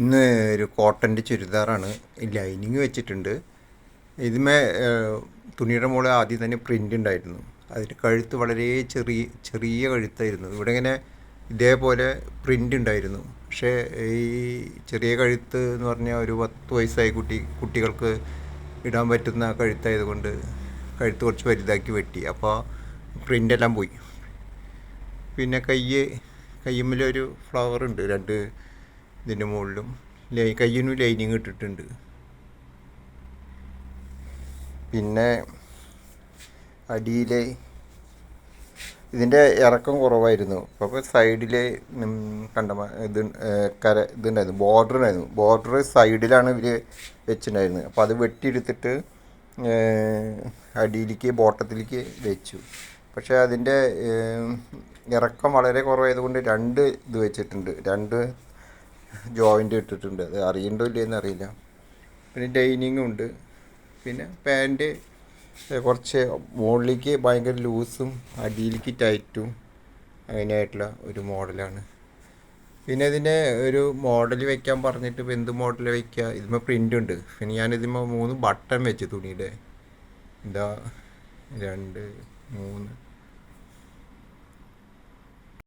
ഇന്ന് ഒരു കോട്ടന്റെ ചുരിദാറാണ് ലൈനിങ് വെച്ചിട്ടുണ്ട്. ഇതിമേ തുണിയുടെ മുകളിൽ ആദ്യം തന്നെ പ്രിന്റ് ഉണ്ടായിരുന്നു. അതിന്റെ കഴുത്ത് വളരെ ചെറിയ ചെറിയ കഴുത്തായിരുന്നു. ഇവിടെ ഇങ്ങനെ ഇതേപോലെ പ്രിന്റ് ഉണ്ടായിരുന്നു. പക്ഷേ ഈ ചെറിയ കഴുത്ത് എന്ന് പറഞ്ഞാൽ ഒരു പത്ത് വയസ്സായ കുട്ടി കുട്ടികൾക്ക് ഇടാൻ പറ്റുന്ന കഴുത്തായതുകൊണ്ട് കഴുത്ത് കുറച്ച് വലുതാക്കി വെട്ടി. അപ്പോൾ പ്രിന്റെല്ലാം പോയി. പിന്നെ കയ്യ് കയ്യുമ്മിലൊരു ഫ്ലവർ ഉണ്ട്. രണ്ട് ഇതിന്റെ മുകളിലും. ലൈ കയ്യിനും ലൈനിങ് ഇട്ടിട്ടുണ്ട്. പിന്നെ അടിയിലെ ഇതിന്റെ ഇറക്കം കുറവായിരുന്നു. അപ്പോൾ സൈഡിൽ കണ്ട ഇത് കര ഇതുണ്ടായിരുന്നു. ബോർഡർ ഉണ്ടായിരുന്നു. ബോർഡർ സൈഡിലാണ് ഇവർ വെച്ചിട്ടുണ്ടായിരുന്നത്. അപ്പോൾ അത് വെട്ടിയെടുത്തിട്ട് അടിയിലേക്ക് ബോട്ടത്തിലേക്ക് വെച്ചു. പക്ഷേ അതിന്റെ ഇറക്കം വളരെ കുറവായതുകൊണ്ട് രണ്ട് ഇത് വെച്ചിട്ടുണ്ട്. രണ്ട് ജോയിന്റ് ഇട്ടിട്ടുണ്ട്. അത് അറിയണ്ടോ ഇല്ലയെന്ന് അറിയില്ല. പിന്നെ ഡൈനിങ്ങും ഉണ്ട്. പിന്നെ പാന്റ് കുറച്ച് മുകളിലേക്ക് ഭയങ്കര ലൂസും അടിയിലേക്ക് ടൈറ്റും അങ്ങനെയായിട്ടുള്ള ഒരു മോഡലാണ്. പിന്നെ ഇതിന്റെ ഒരു മോഡൽ വെക്കാൻ പറഞ്ഞിട്ട് ഇപ്പോൾ എന്ത് മോഡൽ വെക്കുക ഇതിന്മേൽ പ്രിന്റ് ഉണ്ട്. പിന്നെ ഞാൻ ഇതിന്മേൽ മൂന്ന് ബട്ടൺ വെച്ച് തുണിയുടെ. എന്താ? രണ്ട് മൂന്ന്